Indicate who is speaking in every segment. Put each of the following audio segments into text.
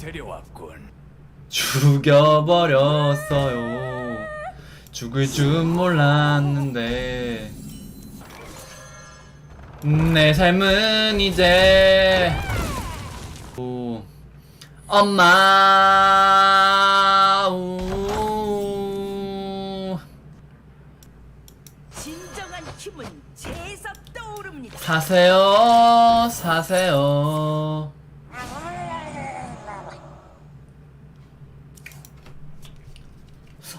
Speaker 1: 데려왔군.
Speaker 2: 죽여버렸어요. 죽을 줄 몰랐는데. 내 삶은 이제. 오, 엄마. 우.
Speaker 3: 진정한 힘은 재서 떠오릅니다.
Speaker 2: 사세요, 사세요.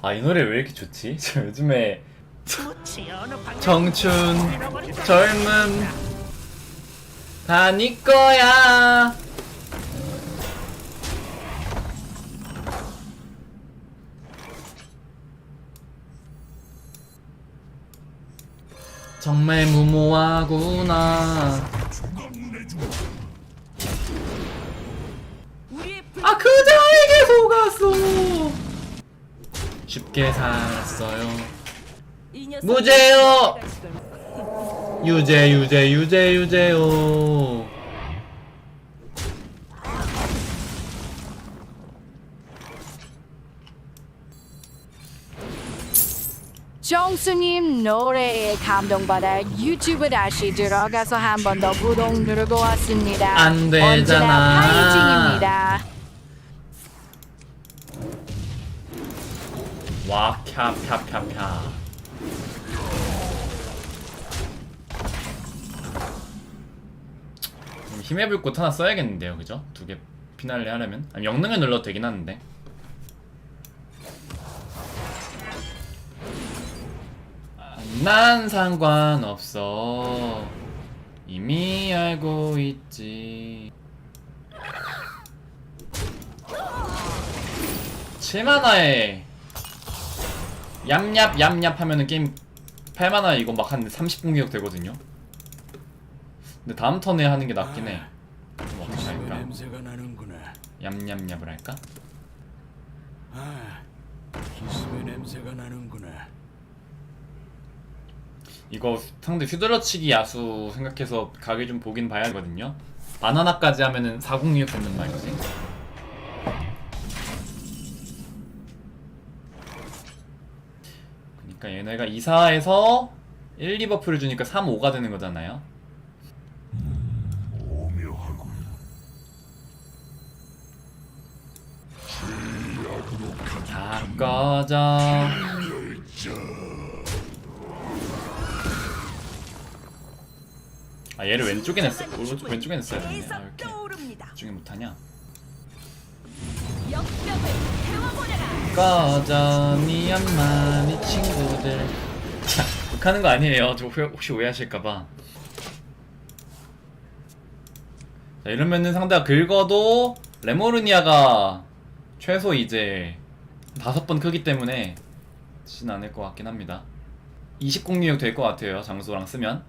Speaker 2: 아, 이 노래 왜 이렇게 좋지? 저 요즘에 청춘, 젊음, 다네 거야. 정말 무모하구나. 쉽게 살았어요
Speaker 3: 녀석
Speaker 2: 무죄요! 유죄 유죄 유죄 유죄요
Speaker 4: 정수님 노래에 감동받아 유튜브 다시 들어가서 한 번 더 구독 누르고 왔습니다.
Speaker 2: 안 되잖아.
Speaker 4: 언제나 파이팅입니다.
Speaker 2: 와 캬캬캬캬. 음, 힘의 불꽃 하나 써야겠는데요 그죠? 두 개 피날레 하려면? 아니 영능을 눌러도 되긴 하는데. 아, 난 상관없어. 이미 알고 있지. 7만화에 얌얌 얌얌 하면은 게임 8만화 이거 막 한 30분 기억 되거든요 근데 다음 턴에 하는 게 낫긴 해 뭐, 어떻게 할까? 얌얌얌을 할까?
Speaker 1: 아, 기습의 냄새가 나는구나.
Speaker 2: 이거 상대 휘두러치기 야수 생각해서 가게 좀 보긴 봐야 하거든요 바나나까지 하면은 4026 되는 말이지 그러니까 얘네가 2, 4에서 1, 2버프를 주니까 3, 5가 되는 거잖아요. 다 꺼져 아 얘를 왼쪽에 냈어. 오른쪽 왼쪽에 냈어야 되네. 아, 왜 이렇게.
Speaker 3: 떠오릅니다.
Speaker 2: 왼쪽에 못하냐. 꺼져 니 엄마 니 친구들. 자 욕하는 거 아니에요. 저 후- 혹시 오해하실까봐. 자 이러면은 상대가 긁어도 레모르니아가 최소 이제 다섯 번 크기 때문에 진 않을 것 같긴 합니다. 20공격력 될것 같아요. 장소랑 쓰면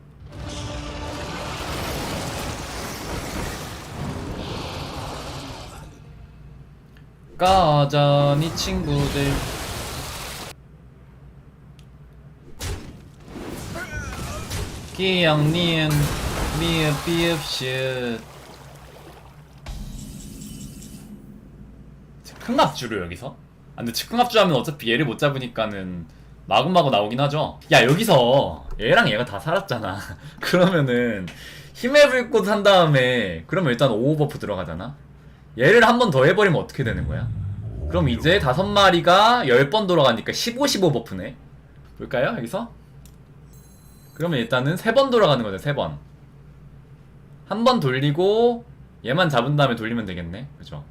Speaker 2: 꺼져 니 친구들. 기영 니은 비흡 슛. 즉흥압주로 여기서? 아 근데 즉흥압주 하면 어차피 얘를 못 잡으니까는 마구마구 나오긴 하죠. 야 여기서 얘랑 얘가 다 살았잖아. 그러면은 힘의 불꽃 한 다음에 그러면 일단 5버프 들어가잖아 얘를 한 번 더 해버리면 어떻게 되는 거야? 그럼 이제 다섯 마리가 10번 돌아가니까 15, 15 버프네. 볼까요? 여기서? 그러면 일단은 세 번 돌아가는 거죠 세 번. 한 번 돌리고 얘만 잡은 다음에 돌리면 되겠네. 그죠?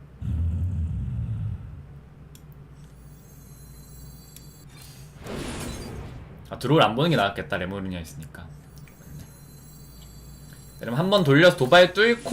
Speaker 2: 아 드로우를 안 보는 게 낫겠다. 레모르니아 있으니까. 그럼 한 번 돌려서 도발 뚫고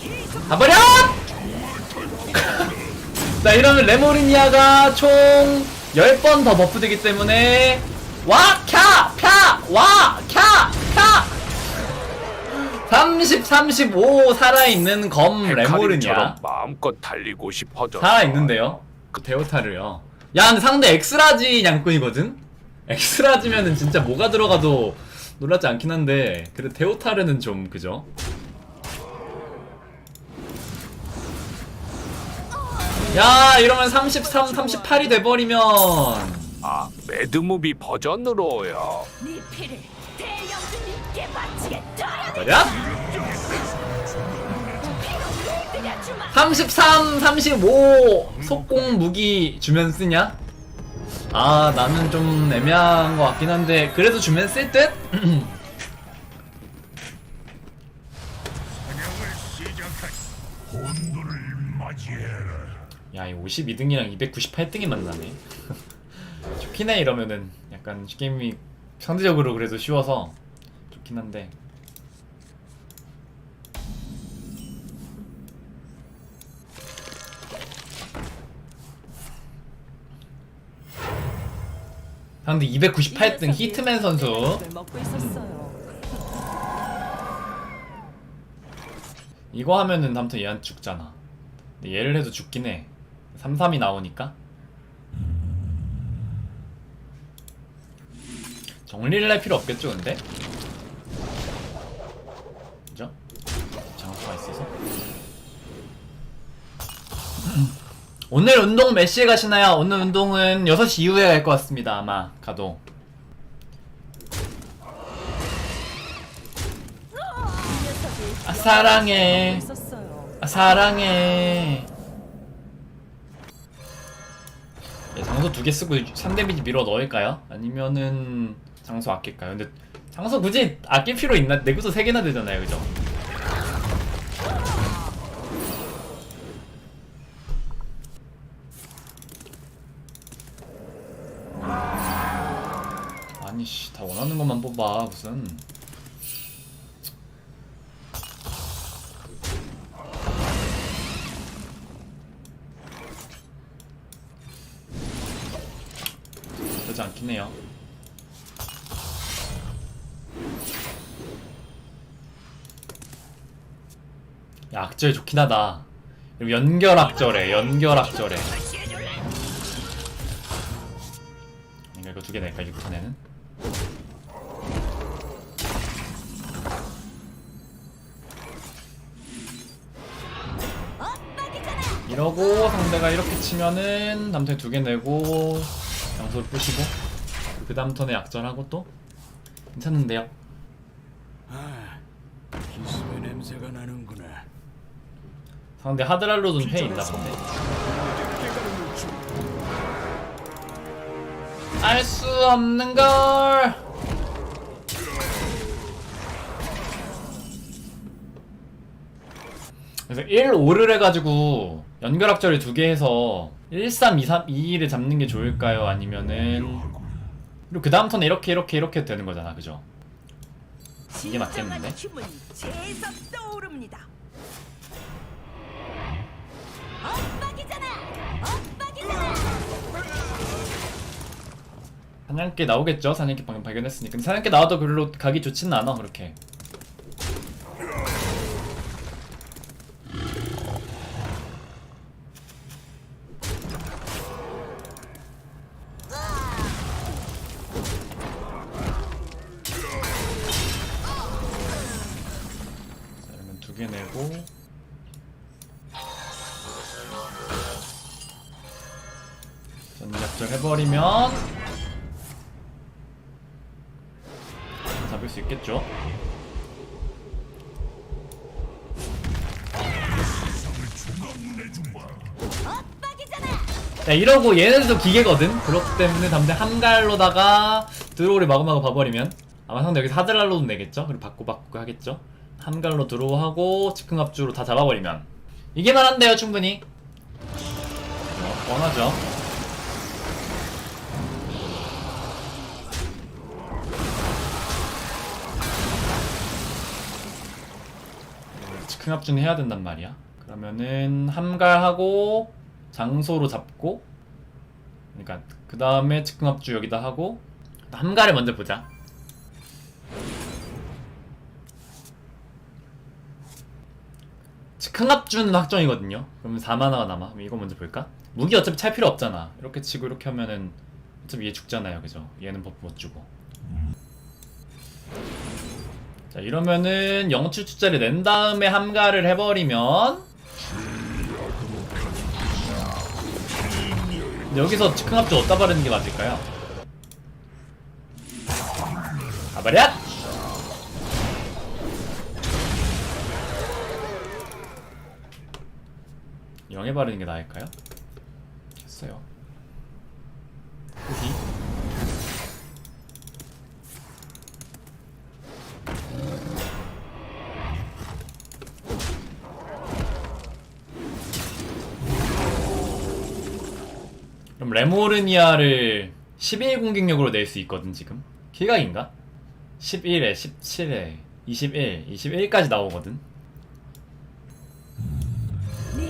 Speaker 3: 계속
Speaker 2: 가버려! 자 이러면 레모리니아가 총 10번 더 버프되기 때문에 와! 캬! 펴! 와! 캬! 펴! 30, 35 살아있는 검 레모르냐?
Speaker 5: 마음껏 달리고 싶어져.
Speaker 2: 살아있는데요? 그 데오타르요. 야, 근데 상대 엑스라지 양꾼이거든? 엑스라지면은 진짜 뭐가 들어가도 놀랍지 않긴 한데, 그래, 데오타르는 좀, 그죠? 야, 이러면 33, 38이 돼버리면.
Speaker 5: 아, 매드무비 버전으로요.
Speaker 3: 네 피를 대영주님께 바치겠다.
Speaker 2: 뭐냐?
Speaker 3: 때려주마.
Speaker 2: 33, 35 속공 무기 주면 쓰냐? 아 나는 좀 애매한 것 같긴 한데 그래도 주면 쓸 듯? 야, 이 52등이랑 298등이 만나네. 좋긴 해, 이러면은. 약간 게임이 상대적으로 그래도 쉬워서 좋긴 한데. 상대 298등 히트맨 선수. 이거 하면은 다음부터 얘한테 죽잖아. 근데 얘를 해도 죽긴 해. 3-3이 나오니까. 정리를 할 필요 없겠죠, 근데? 그죠? 장수가 있어서. 오늘 운동 몇 시에 가시나요? 오늘 운동은 6시 이후에 갈 것 같습니다, 아마. 가도. 아, 사랑해. 아, 사랑해. 네, 장소 두 개 쓰고 3데미지 밀어 넣을까요? 아니면은 장소 아낄까요? 근데 장소 굳이 아낄 필요 있나? 내구도 3개나 되잖아요, 그죠? 아니 씨, 다 원하는 것만 뽑아 무슨 그러지 않긴 해요. 악절 좋긴 하다. 그리고 연결 악절해, 연결 악절해. 그러니까 이거 두 개 낼까, 6턴에는? 이러고 상대가 이렇게 치면은 남턴에 두 개 내고 양소를 부시고 그 다음 턴에 약전하고 또 괜찮은데요?
Speaker 1: 아, 기습의 냄새가 나는구나.
Speaker 2: 상대 하드랄로돈 페이 있나 본데 알수 없는 걸 그래서 1, 5를 해가지고 연결악절을 두 개 해서 1, 3, 2, 3, 2, 1을 잡는 게 좋을까요? 아니면은 그리고 그 다음 턴에 이렇게 이렇게 이렇게 되는 거잖아 그죠? 이게 맞겠는데? 사냥개 나오겠죠? 사냥개 방금 발견했으니까 근데 사냥개 나와도 별로 가기 좋지는 않아 그렇게 버리면 잡을 수 있겠죠? 야 이러고 얘네들도 기계거든? 그렇기 때문에 담대 한갈로다가 드로우를 마구마구 봐버리면 아마 상대 여기서 하드랄로도 내겠죠? 그리고 받고 하겠죠? 한갈로 드로우하고 즉흥합주로 다 잡아버리면 이게 만 한데요 충분히 어, 원하죠 즉흥합주는 해야 된단 말이야. 그러면은 함갈하고 장소로 잡고 그러니까 그 다음에 즉흥합주 여기다 하고 함갈을 먼저 보자. 즉흥합주는 확정이거든요. 그러면 4만화가 남아. 그럼 이거 먼저 볼까? 무기 어차피 찰 필요 없잖아. 이렇게 치고 이렇게 하면은 어차피 얘 죽잖아요. 그죠? 얘는 버프 못 주고. 자 이러면은 077짜리 낸 다음에 함가를 해버리면 여기서 즉흥합주 어디다 바르는 게 맞을까요? 가버려! 영에 바르는 게 나을까요? 했어요. 레모르니아를 11 공격력으로 낼 수 있거든 지금? 킬각인가? 11에 17에 21, 21까지 나오거든?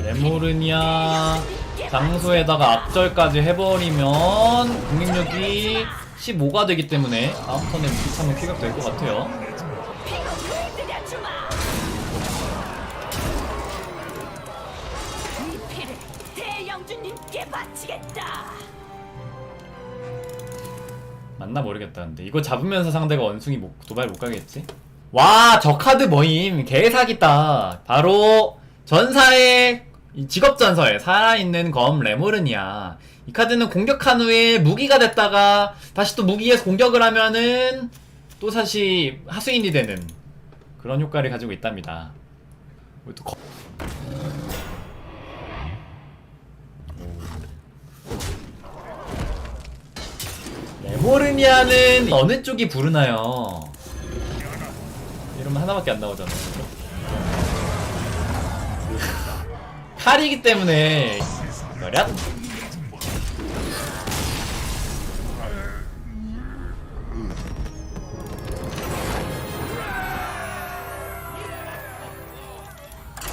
Speaker 2: 레모르니아 장소에다가 앞절까지 해버리면 공격력이 15가 되기 때문에 다음 턴에 비참한 킬각 될것 같아요 맞나 모르겠다 근데. 이거 잡으면서 상대가 원숭이 못, 도발 못 가겠지? 와 저 카드 뭐임. 개사기다. 바로 전사의 이 직업 전설 살아있는 검 레모르니아. 이 카드는 공격한 후에 무기가 됐다가 다시 또 무기에서 공격을 하면은 또 다시 하수인이 되는 그런 효과를 가지고 있답니다. 뭐또 거- 레모르니아는 어느 쪽이 부르나요? 이러면 하나밖에 안 나오잖아요. 칼이기 때문에 어렵?